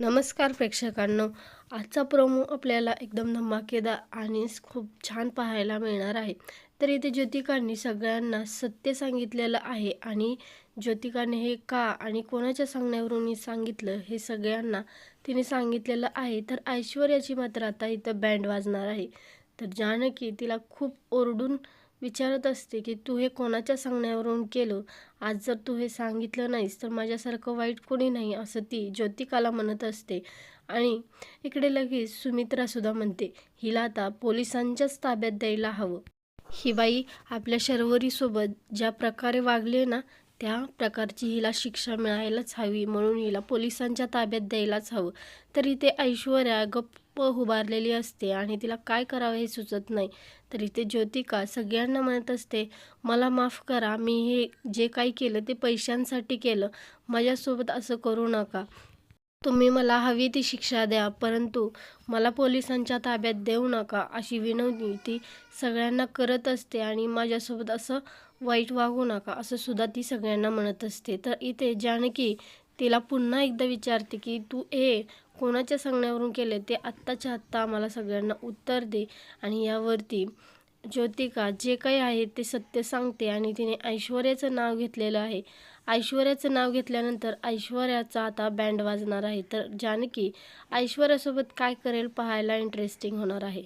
नमस्कार प्रेक्षकांनो. आजचा प्रोमो आपल्याला एकदम धमाकेदार आणि खूप छान पाहायला मिळणार आहे. तर इथे ज्योतिकांनी सगळ्यांना सत्य सांगितलेलं आहे आणि ज्योतिकाने हे का आणि कोणाच्या सांगण्यावरून सांगितलं हे सगळ्यांना तिने सांगितलेलं आहे. तर ऐश्वर्याची मात्र आता इथं बँड वाजणार आहे. तर जानकी तिला खूप ओरडून विचारत असते की तू हे कोणाच्या सांगण्यावरून केलं? आज जर तू हे सांगितलं नाहीस तर माझ्यासारखं वाईट कोणी नाही असं ती ज्योतिकाला म्हणत असते. आणि इकडे लगेच सुमित्रासुद्धा म्हणते हिला आता पोलिसांच्याच ताब्यात द्यायला हवं. ही बाई आपल्या शर्वरीसोबत ज्या प्रकारे वागले ना त्या प्रकारची हिला शिक्षा मिळायलाच हवी म्हणून हिला पोलिसांच्या ताब्यात द्यायलाच हवं. तर इथे ऐश्वर्या गप्प उभारलेली असते आणि तिला काय करावं हे सुचत नाही. तर इथे ज्योतिका सगळ्यांना म्हणत असते मला माफ करा मी हे जे काही केलं ते पैशांसाठी केलं. माझ्यासोबत असं करू नका. तुम्ही मला हवी ती शिक्षा द्या परंतु मला पोलिसांच्या ताब्यात देऊ नका अशी विनंती ती सगळ्यांना करत असते आणि माझ्यासोबत असं वाईट वागू नका असं सुद्धा ती सगळ्यांना म्हणत असते. तर इथे जानकी तिला पुन्हा एकदा विचारते की तू हे कोणाच्या सांगण्यावरून केले ते आत्ताच्या आत्ता आम्हाला सगळ्यांना उत्तर दे आणि यावरती ज्योतिका जे काही आहे ते सत्य सांगते आणि तिने ऐश्वर्याचं नाव घेतलेलं आहे. ऐश्वर्याचं नाव घेतल्यानंतर ऐश्वर्याचा आता बँड वाजणार आहे. तर जानकी ऐश्वर्यासोबत काय करेल पाहायला इंटरेस्टिंग होणार आहे.